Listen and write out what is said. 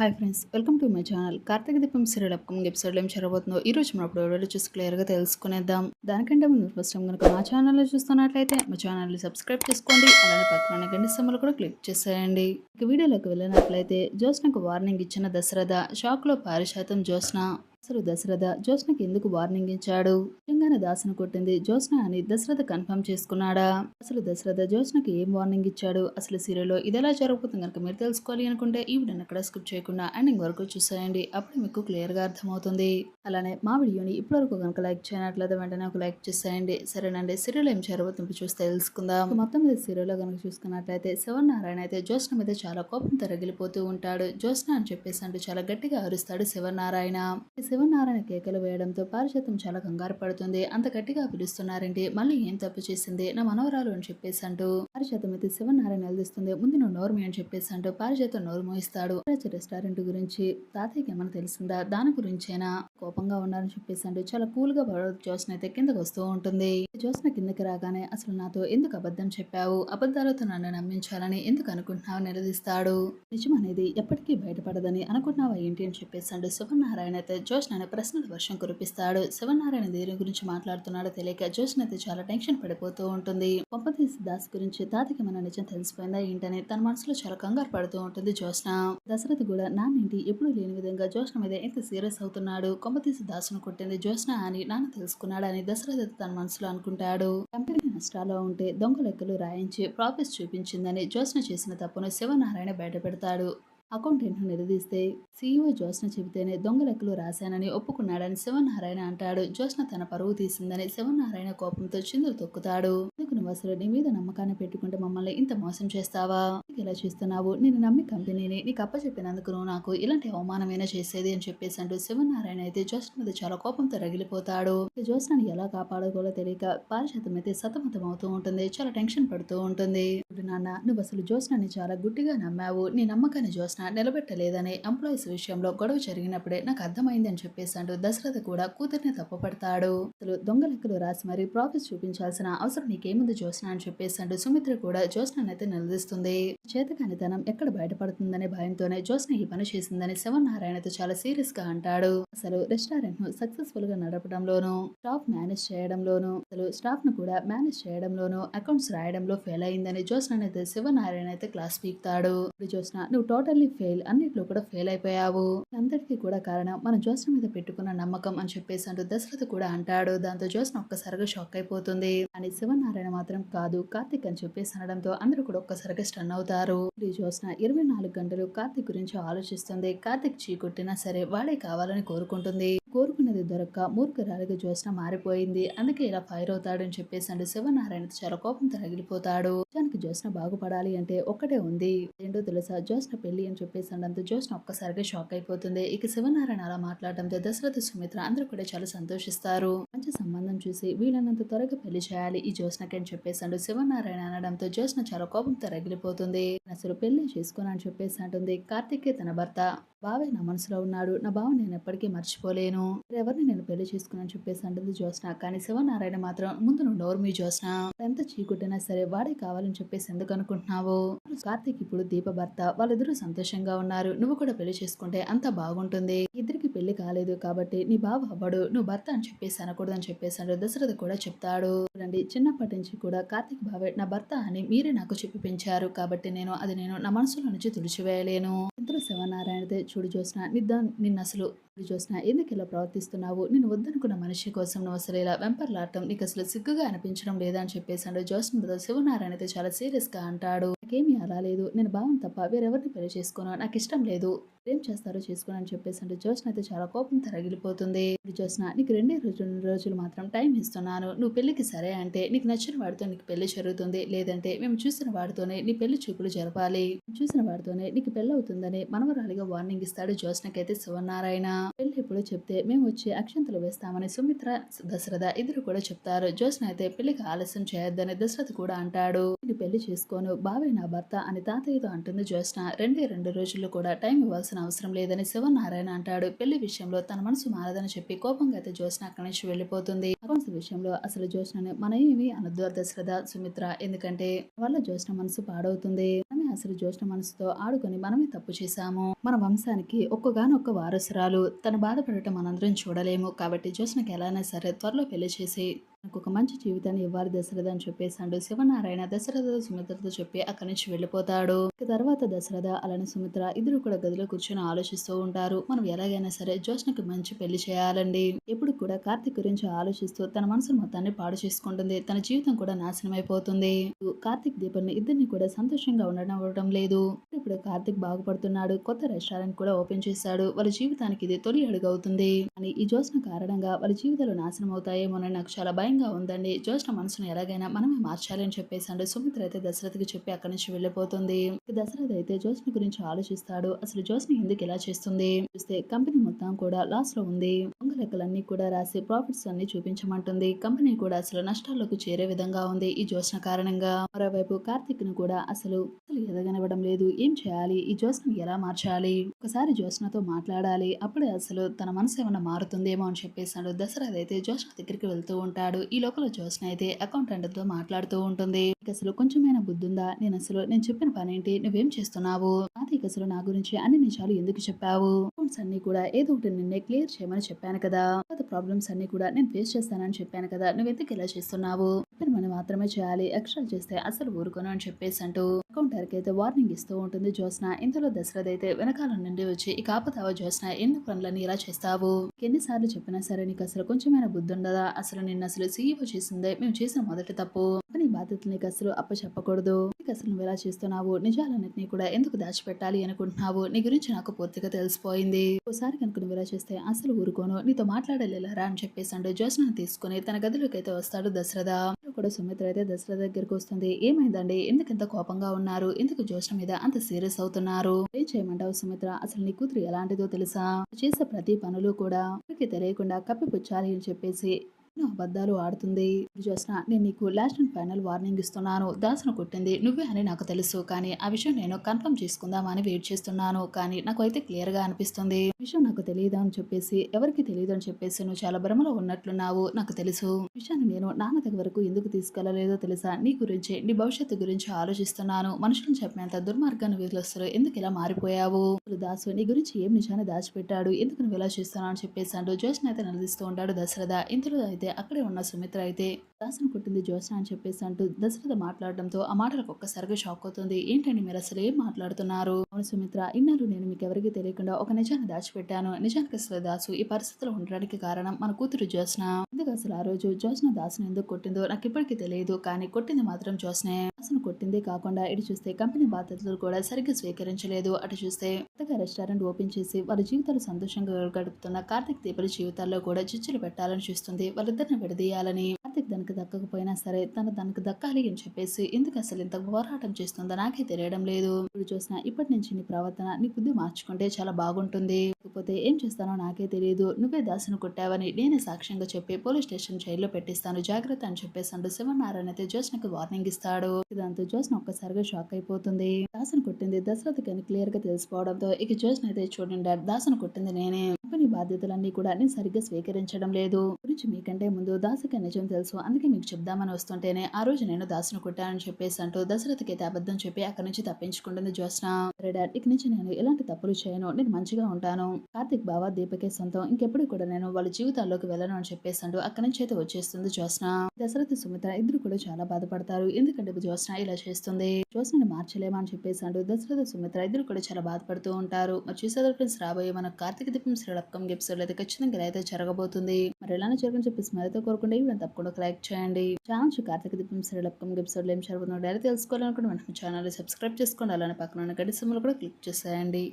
Hi friends welcome to my channel Karthika Deepam serial upcoming ఎపిసోడ్లో ఏం జరగబోతుందో ఈ రోజు మనం అప్పుడు వీడియోలో చూసి క్లియర్గా తెలుసుకునేద్దాం. దానికంటే ముందు ఫస్ట్ టైం కనుక మా ఛానల్లో చూస్తున్నట్లయితే మా ఛానల్ని సబ్స్క్రైబ్ చేసుకోండి అలానే పక్కన గంట సమ్మలు కూడా క్లిక్ చేసేయండి. ఇక వీడియోలోకి వెళ్ళినట్లయితే జ్యోత్స్నకు వార్నింగ్ ఇచ్చిన దశరథ షాక్లో పారిశాతం జ్యోత్స్న. అసలు దశరథ జ్యోత్స్నకి ఎందుకు వార్నింగ్ ఇచ్చాడు నిజంగానే దాసను కొట్టింది. జ్యోత్స్న అని దశరథ కన్ఫర్మ్ చేసుకున్నాడా? అసలు దశరథ జ్యోత్స్నకి ఏం వార్నింగ్ ఇచ్చాడు అసలు సీరియల్లో ఇది ఎలా జరగబోతుంది కనుక మీరు తెలుసుకోవాలి అనుకుంటే ఈ వీడియోని అక్కడ స్కిప్ చేయకుండా ఎండింగ్ వరకు చూసేయండి. అప్పుడు మీకు క్లియర్గా అర్థమవుతుంది. అలానే మా వీడియోని ఇప్పటివరకు కనుక లైక్ చేయనట్లయితే వెంటనే ఒక లైక్ చేసేయండి. సరేనండి. సీరియల్ ఏం జరగబోతుందో చూస్తే తెలుసుకుందాం. మొత్తం మీద సీరియల్లో కనుక చూసుకున్నట్లయితే శివనారాయణ అయితే జ్యోత్స్న మీద చాలా కోపంతో రగిలిపోతూ ఉంటాడు. జ్యోత్స్న అని చెప్పేసి అంటే చాలా గట్టిగా అరుస్తాడు శివనారాయణ నారాయణ. శివనారాయణ కేకలు వేయడంతో పారిజాతం చాలా కంగారు పడుతుంది. అంత గట్టిగా పిలుస్తున్నారంటే మళ్ళీ ఏం తప్పు చేసింది? నా మనవరాలు అని చెప్పేసి అంటూ పారిజాతం అయితే శివనారాయణ నిలదీస్తుంది. ముందు నువ్వు నోర్మి అని చెప్పేసి అంటూ పారిజాతం నోరు మోయిస్తాడు. రెస్టారెంట్ గురించి తాతయ్యకి ఏమైనా తెలిసిందా? దాని గురించేనా? కోపంగా ఉన్నారని చెప్పేసి అంటూ చాలా కూల్గా జ్యోత్స్న అయితే కిందకు వస్తూ ఉంటుంది. జ్యోత్స్న కిందకి రాగానే అసలు నాతో ఎందుకు అబద్ధం చెప్పావు? అబద్ధాలతో నన్ను నమ్మించాలని ఎందుకు అనుకుంటున్నావు? నిలదీస్తాడు. నిజం అనేది ఎప్పటికీ బయటపడదని అనుకుంటున్నావా ఏంటి అని చెప్పేసి అంటూ శివనారాయణ అయితే జ్యోత్స్న ప్రశ్నల వర్షం కురిపిస్తాడు. శివనారాయణ దేని గురించి మాట్లాడుతున్నాడో తెలియక జ్యోత్స్న అయితే చాలా టెన్షన్ పడిపోతూ ఉంటుంది. పంపతీసి దాస్ గురించి తాతకి మన నిజం తెలిసిపోయిందా ఏంటని తన మనసులో చాలా కంగారు పడుతూ ఉంటుంది జ్యోత్స్న. దశరథ్ కూడా నాన్నింటి? ఎప్పుడూ లేని విధంగా జ్యోత్స్న మీద ఎంత సీరియస్ అవుతున్నాడు? కొంపతీసి దాసును కొట్టింది జ్యోత్స్న అని నాన్న తెలుసుకున్నాడని దశరథ్ తన మనసులో అనుకుంటాడు. కంపెనీ నష్టాల్లో ఉంటే దొంగ లెక్కలు రాయించి ప్రాఫిట్స్ చూపించిందని జ్యోత్స్న చేసిన తప్పును శివనారాయణ బయటపెడతాడు. అకౌంటెంట్ను నిలదీస్తే సీఈఓ జ్యోత్స్న చెబితేనే దొంగ లెక్కలు రాశానని ఒప్పుకున్నాడని శివనారాయణ అంటాడు. జ్యోత్స్న తన పరువు తీసిందని శివనారాయణ కోపంతో చిందులు తొక్కుతాడు. ఎందుకు నువ్వు అసలు నీ మీద నమ్మకాన్ని పెట్టుకుంటే మమ్మల్ని ఇంత మోసం చేస్తావా? నీకు ఇలా చేస్తున్నావు? నేను నమ్మి కంపెనీని నీకు అప్పచెప్పినందుకు నువ్వు నాకు ఇలాంటి అవమానమైనా చేసేది అని చెప్పేసి అంటూ శివనారాయణ అయితే జ్యోత్స్న మీద చాలా కోపంతో రగిలిపోతాడు. ఇక జ్యోత్స్నని ఎలా కాపాడుకోవాలో తెలియక పారిశాతం అయితే సతమతం అవుతూ ఉంటుంది. చాలా టెన్షన్ పడుతూ ఉంటుంది. నాన్న నువ్వు అసలు జ్యోత్స్నని చాలా గుడ్డిగా నమ్మావు. నీ నమ్మకాన్ని జ్యోత్స్న నిలబెట్టలేదని ఎంప్లాయీస్ విషయంలో గొడవ జరిగినప్పుడే నాకు అర్థమైందని చెప్పేశాడు దశరథ కూడా కూతుర్ని తప్పుపడతాడు. అసలు దొంగ లెక్కలు రాసి మరి ప్రాఫిట్స్ చూపించాల్సిన అవసరం నీకేముంది జ్యోత్స్న అని చెప్పేశాడు సుమిత్ర కూడా జ్యోత్స్న నిలదీస్తుంది. చేతకానితనం ఎక్కడ బయటపడుతుందనే భయంతోనే జ్యోత్స్న ఈ పని చేసిందని శివనారాయణతో చాలా సీరియస్గా అంటాడు. అసలు రెస్టారెంట్ను సక్సెస్ఫుల్గా నడపడంలోనూ స్టాఫ్ మేనేజ్ చేయడంలోనూ అసలు స్టాఫ్ను కూడా మేనేజ్ చేయడంలోనూ అకౌంట్స్ రాయడంలో ఫెయిల్ అయిందని జ్యోత్స్న అయితే శివనారాయణ అయితే క్లాస్ పీక్తాడు. ఇప్పుడు జ్యోత్స్న నువ్వు టోటల్లీ ఫెయిల్ అన్నిట్లో కూడా ఫెయిల్ అయిపోయావు. అందరికీ కూడా కారణం మన జ్యోత్స్న మీద పెట్టుకున్న నమ్మకం అని చెప్పేసి అంటూ దశరథ కూడా అంటాడు. దాంతో జ్యోత్స్న ఒక్కసారిగా షాక్ అయిపోతుంది. అని శివనారాయణ మాత్రం కాదు కార్తిక్ అని చెప్పేసి అనడంతో అందరూ కూడా ఒక్కసారిగా స్టన్ అవుతారు. ఈ జ్యోత్స్న ఇరవై నాలుగు గంటలు కార్తిక్ గురించి ఆలోచిస్తుంది. కార్తిక్ చీకొట్టినా సరే వాడే కావాలని కోరుకుంటుంది. కోరుకున్నది దొరక్క మూర్ఖరాలిగా జ్యోత్స్న మారిపోయింది. అందుకే ఇలా ఫైర్ అవుతాడని చెప్పేసి అంటూ శివనారాయణ చాలా కోపంతో రగిలిపోతాడు. నిజానికి జ్యోత్స్న బాగుపడాలి అంటే ఒక్కటే ఉంది. ఏంటో తెలుసా? జ్యోత్స్న పెళ్ళి అని చెప్పేసి అనడంతో జ్యోత్స్న ఒక్కసారిగా షాక్ అయిపోతుంది. ఇక శివనారాయణ అలా మాట్లాడడంతో దశరథ సుమిత్ర అందరూ కూడా చాలా సంతోషిస్తారు. మంచి సంబంధం చూసి వీళ్ళనంత త్వరగా పెళ్ళి చేయాలి ఈ జ్యోత్స్నకి అని చెప్పేసి అంటూ శివనారాయణ అనడంతో జ్యోత్స్న చాలా కోపంతో రగిలిపోతుంది. అసలు పెళ్ళి చేసుకోను అని చెప్పేసి అంటుంది కార్తికే తన భర్త. బావే నా మనసులో ఉన్నాడు. నా బావ నేను ఎప్పటికీ మర్చిపోలేను. ఎవరిని నేను పెళ్ళి చేసుకున్నాను చెప్పేసి అంటుంది జ్యోత్స్న. కానీ శివనారాయణ మాత్రం ముందు నువ్వు నోరు మీ జ్యోత్స్న. ఎంత చీకుట్టినా సరే వాడే కావాలని చెప్పేసి ఎందుకు అనుకుంటున్నావు? కార్తీక్ ఇప్పుడు దీప భర్త. వాళ్ళిద్దరూ సంతోషంగా ఉన్నారు. నువ్వు కూడా పెళ్ళి చేసుకుంటే అంత బాగుంటుంది. ఇద్దరికి పెళ్ళి కాలేదు కాబట్టి నీ బావ అవ్వడు. నువ్వు భర్త అని చెప్పేసి అనకూడదు అని చెప్పేసాడు దశరథ కూడా చెప్తాడు. చూడండి చిన్నప్పటి నుంచి కూడా కార్తీక్ బావే నా భర్త అని మీరే నాకు చెప్పి పెంచారు. కాబట్టి నేను అది నేను నా మనసులో నుంచి తుడిచివేయలేను. ఇంతలో శివనారాయణదే చూడు చూసిన నిద్ద నిన్న అసలు చూడు చూసిన ఎందుకు ఇలా ప్రవర్తిస్తున్నావు? నేను వద్దనుకున్న మనిషి కోసం నువ్వు అసలు ఇలా వెంపర్లాడటం నీకు అసలు సిగ్గుగా అనిపించడం లేదా అని చెప్పేసి జ్యోత్స్నతో శివనారాయణ అయితే చాలా సీరియస్గా అంటాడు. నాకేమీ అలా లేదు. నేను భావం తప్ప వేరెవరిని పెళ్ళి చేసుకోను. నాకు ఇష్టం లేదు. ఏం చేస్తారో చేసుకోను అని చెప్పేసి అంటే జోష్న అయితే చాలా కోపం తరగిలిపోతుంది. జోష్న నీకు రెండే రోజు రెండు రోజులు మాత్రం టైం ఇస్తున్నాను. నువ్వు పెళ్ళికి సరే అంటే నీకు నచ్చిన వాడితో నీకు పెళ్ళి జరుగుతుంది. లేదంటే మేము చూసిన వాడితోనే నీ పెళ్ళి చూపులు జరపాలి. చూసిన వాడితోనే నీకు పెళ్ళి అవుతుందని మనవరాలిగా వార్నింగ్ ఇస్తాడు జోష్నకైతే శివనారాయణ. పెళ్ళి ఇప్పుడు చెప్తే మేము వచ్చి అక్షంతలు వేస్తామని సుమిత్ర దశరథ ఇద్దరు కూడా చెప్తారు. జోష్న అయితే పెళ్ళికి ఆలస్యం చేయొద్దని దశరథ కూడా అంటాడు. "నేను పెళ్ళి చేసుకోను. బావే నా భర్త అని తాతయ్యతో అంటుంది జ్యోత్స్న రెండే రెండు రోజుల్లో కూడా టైం ఇవ్వాల్సిన అవసరం లేదని శివనారాయణ అంటాడు. పెళ్ళి విషయంలో తన మనసు మారదని చెప్పి కోపంగా అయితే జ్యోత్స్న అక్కడి నుంచి వెళ్ళిపోతుంది. అకౌంట్స్ విషయంలో అసలు జ్యోత్స్నని మన ఏమి అనద్దు దశరథ సుమిత్ర. ఎందుకంటే వాళ్ళ జ్యోత్స్న మనసు పాడవుతుంది. ఆమె అసలు జ్యోష్ణ మనసుతో ఆడుకొని మనమే తప్పు చేశాము. మన వంశానికి ఒక్కగానొక్క వారసురాలు. తను బాధపడటం మనందరం చూడలేము. కాబట్టి జ్యోష్ణకి ఎలానే సరే త్వరలో పెళ్ళి చేసి నాకు ఒక మంచి జీవితాన్ని ఇవ్వాలి దశరథ అని చెప్పేశాడు శివనారాయణ దశరథ సుమిత్రతో చెప్పి అక్కడి నుంచి వెళ్ళిపోతాడు. ఇక తర్వాత దశరథ అలానే సుమిత్ర ఇద్దరు కూడా గదిలో కూర్చొని ఆలోచిస్తూ ఉంటారు. మనం ఎలాగైనా సరే జ్యోష్ణకి మంచి పెళ్ళి చేయాలండి. ఎప్పుడు కూడా కార్తీక్ గురించి ఆలోచిస్తూ తన మనసు మొత్తాన్ని పాడు చేసుకుంటుంది. తన జీవితం కూడా నాశనం అయిపోతుంది. కార్తిక్ దీపల్ని ఇద్దరిని కూడా సంతోషంగా ఉండడం అవ్వడం లేదు. ఇప్పుడు కార్తిక్ బాగుపడుతున్నాడు. కొత్త రెస్టారెంట్ కూడా ఓపెన్ చేశాడు. వాళ్ళ జీవితానికి ఇది తొలి అడుగు అవుతుంది. అని ఈ జ్యోత్స్న కారణంగా వాళ్ళ జీవితాలు నాశనం అవుతాయేమోనని నాకు చాలా భయంగా ఉందండి. జ్యోష్ణ మనసును ఎలాగైనా మనమే మార్చాలి అని చెప్పేసాడు సుమిత్ర అయితే దశరథకి చెప్పి అక్కడి నుంచి వెళ్ళిపోతుంది. దశరథ్ అయితే జ్యోష్ణ గురించి ఆలోచిస్తాడు. అసలు జ్యోష్ణ ఎందుకు ఇలా చేస్తుంది? చూస్తే కంపెనీ మొత్తం కూడా లాస్లో ఉంది. దొంగ లెక్కలన్నీ కూడా రాసి ప్రాఫిట్స్ అన్ని చూపించమంటుంది. కంపెనీ కూడా అసలు నష్టాల్లోకి చేరే విధంగా ఉంది ఈ జ్యోష్ణ కారణంగా. మరోవైపు కార్తిక్ను కూడా అసలు అసలు ఎదగనివ్వడం లేదు. ఏం చేయాలి? ఈ జ్యోత్స్నని ఎలా మార్చాలి? ఒకసారి జ్యోత్స్నతో మాట్లాడాలి. అప్పుడే అసలు తన మనసు ఏమైనా మారుతుందేమో అని చెప్పేశాడు. దసరా అయితే జ్యోత్స్న దగ్గరికి వెళ్తూ ఉంటాడు. ఈ లోపల జ్యోత్స్న అయితే అకౌంటెంట్తో మాట్లాడుతూ ఉంటుంది. అసలు కొంచెమైనా బుద్ధి ఉందా నేను అసలు నేను చెప్పిన పని ఏంటి నువ్వేం చేస్తున్నావు? కార్తీక్ అసలు నా గురించి అన్ని నిజాలు ఎందుకు చెప్పావు? అకౌంట్స్ అన్ని కూడా ఏదో ఒకటి నిన్నే క్లియర్ చేయమని చెప్పాను కదా. కొత్త ప్రాబ్లమ్స్ అన్ని కూడా నేను ఫేస్ చేస్తానని చెప్పాను కదా. నువ్వు ఎందుకు ఇలా చేస్తున్నావు? చెప్పిన మాత్రమే చేయాలి. ఎక్స్ట్రా చేస్తే అసలు ఊరుకోను అని చెప్పేసి అంటూ అకౌంటర్కి అయితే వార్నింగ్ ఇస్తూ ఉంటుంది జ్యోత్స్న. ఇంతలో దశరథ్ అయితే వెనకాల నుండి వచ్చి ఇక ఆపతావా జ్యోత్స్న? ఎందుకు పనులని ఇలా చేస్తావు? ఎన్నిసార్లు చెప్పినా సరే నీకు అసలు కొంచెమైనా బుద్ధి ఉండదా? అసలు నిన్న అసలు సీఈఓ చేసిందే? మేము చేసిన మొదటి తప్పు. బాధ్యతల్ని అసలు అప్ప నీకు అసలు నువ్వు ఎలా చేస్తున్నావు? నిజాలన్నింటినీ కూడా ఎందుకు దాచిపెట్టాలి అనుకుంటున్నావు? నీ గురించి నాకు పూర్తిగా తెలిసిపోయింది. ఒకసారి కనుక నువ్వు ఇలా చేస్తే అసలు ఊరుకోను? నీతో మాట్లాడలేరా అని చెప్పేసి అంటూ జ్యోత్స్న తీసుకుని తన గదిలోకి అయితే వస్తాడు దశరథ. కూడా సుమిత్ర అయితే దశరథ దగ్గరికి వస్తుంది. ఏమైందండి? ఎందుకు కోపంగా ఉన్నారు? ఎందుకు జ్యోత్స్న మీద అంత సీరియస్ అవుతున్నారు? ఏం చేయమంటావు సుమిత్ర? అసలు నీ కూతురు ఎలాంటిదో తెలుసా? చేసే ప్రతి పనులు కూడా తెలియకుండా కప్పిపుచ్చాలి అని చెప్పేసి అబద్ధాలు ఆడుతుంది. జ్యోత్స్న నేను నీకు లాస్ట్ అండ్ ఫైనల్ వార్నింగ్ ఇస్తున్నాను. దాసను కొట్టింది. నువ్వే అని నాకు తెలుసు. కానీ ఆ విషయం నేను కన్ఫర్మ్ చేసుకుందామని వెయిట్ చేస్తున్నాను. కానీ నాకు అయితే క్లియర్గా అనిపిస్తుంది. విషయం నాకు తెలియదు అని చెప్పేసి ఎవరికి తెలియదు అని చెప్పేసి నువ్వు చాలా భ్రమలో ఉన్నట్లున్నావు. నాకు తెలుసు. విషయాన్ని నేను నాన్న దగ్గర వరకు ఎందుకు తీసుకెళ్ళలేదో తెలుసా? నీ గురించి నీ భవిష్యత్తు గురించి ఆలోచిస్తున్నాను. మనుషులను చెప్పినంత దుర్మార్గాన్ని వీరులొస్తారు ఎందుకు ఇలా మారిపోయావు? దాసు నీ గురించి ఏం నిజాన్ని దాచిపెట్టాడు? ఎందుకు నువ్వు ఇలా చేస్తున్నావు అని చెప్పేసి అంటూ జ్యోత్స్న అయితే నిలదీస్తూ ఉంటాడు దశరథ. ఇంతలో అయితే అక్కడే ఉన్న సుమిత్ర అయితే దాసును పుట్టింది జ్యోత్స్న అని చెప్పేసి అంటూ దశరథ మాట్లాడడంతో ఆ మాటలకు ఒక్కసారిగా షాక్ అవుతుంది. ఏంటండి మీరు అసలు ఏం మాట్లాడుతున్నారు? అవును సుమిత్ర ఇన్నాళ్ళు నేను మీకు ఎవరికీ తెలియకుండా ఒక నిజాన్ని దాచిపెట్టాను. నిజానికి అసలు దాసు ఈ పరిస్థితిలో ఉండడానికి కారణం మన కూతురు జ్యోత్స్న. ఎందుకు అసలు ఆ రోజు జ్యోత్స్న దాసును ఎందుకు కొట్టిందో నాకు ఇప్పటికీ తెలియదు. కానీ కొట్టింది మాత్రం జ్యోత్స్నే. దాసును కొట్టిందే కాకుండా ఇటు చూస్తే కంపెనీ బాధ్యతలు కూడా సరిగ్గా స్వీకరించలేదు. అటు చూస్తే కొత్తగా రెస్టారెంట్ ఓపెన్ చేసి వారి జీవితాలు సంతోషంగా గడుపుతున్న కార్తీక్ దీపల జీవితాల్లో కూడా చిచ్చులు పెట్టాలని చూస్తుంది. వాళ్ళిద్దరిని విడదీయాలని కార్తిక్ దానికి దక్కకపోయినా సరే తను దానికి దక్కాలి అని చెప్పేసి ఎందుకు అసలు ఇంత పోరాటం చేస్తుందో నాకే తెలియడం లేదు. ఇప్పుడు చూసిన ఇప్పటి నుంచి నీ ప్రవర్తన నీ బుద్ధి మార్చుకుంటే చాలా బాగుంటుంది. లేకపోతే ఏం చేస్తానో నాకే తెలియదు. నువ్వే దాసును కొట్టావని నేనే సాక్ష్యంగా చెప్పి పోలీస్ స్టేషన్ జైల్లో పెట్టిస్తాను. జాగ్రత్త అని చెప్పేసి అంటూ శివనారాయణ అయితే జ్యోత్స్నకి వార్నింగ్ ఇస్తాడు. దాంతో జ్యోత్స్న ఒక్కసారిగా షాక్ అయిపోతుంది. దాసును కొట్టింది దశరథకి అని క్లియర్గా తెలిసిపోవడంతో ఇక జ్యోత్స్న అయితే చూడండి దాసును కొట్టింది నేనే. కంపెనీ బాధ్యతలన్నీ కూడా నేను సరిగ్గా స్వీకరించడం లేదు. గురించి మీకంటే ముందు దాసుకి నిజం తెలుసు. అందుకే మీకు చెప్దామని వస్తుంటేనే ఆ రోజు నేను దాసును కొట్టానని చెప్పేసి అంటూ దశరథకి అయితే అబద్ధం చెప్పి అక్కడి నుంచి తప్పించుకుంటుంది జ్యోత్స్న. డాడ్ ఇక నుంచి నేను ఎలాంటి తప్పులు చేయను. నేను మంచిగా ఉంటాను. కార్తిక్ బావ దీపకే సొంతం. ఇంకెప్పుడు కూడా నేను వాళ్ళ జీవితాల్లోకి వెళ్ళను అని చెప్పేసి అంటూ అక్కడి నుంచి అయితే వచ్చేస్తుంది జ్యోత్స్న. దశరథ సుమిత్ర ఇద్దరు కూడా చాలా బాధపడతారు. ఎందుకంటే జ్యోత్స్న ఇలా చేస్తుంది. జ్యోత్స్నని మార్చలేమని అని చెప్పేసి అంటూ దశరథ సుమిత్ర ఇద్దరు కూడా చాలా బాధపడుతూ ఉంటారు. మరి చూసేదారు ఫ్రెండ్స్ రాబోయే మన కార్తీక దీపం శ్రీల అప్కమింగ్ ఎపిసోడ్ అయితే ఖచ్చితంగా ఇలా అయితే జరగబోతుంది. మరి ఎలానే జరగని చెప్పేసి మరైతే కోరుకుంటే ఇవి తప్పకుండా ఒక లైక్ చేయండి. ఛానల్ కార్తీక దీపం సరే అప్కమింగ్ ఎపిసోడ్ ఏం జరుగుతుందో డైరెక్ట్ తెలుసుకోవాలనుకుంటే మన ఛానల్ సబ్స్క్రైబ్ చేసుకోండి. అలానే పక్కన ఉన్న గడి సిమ్లు కూడా క్లిక్ చేసేయండి.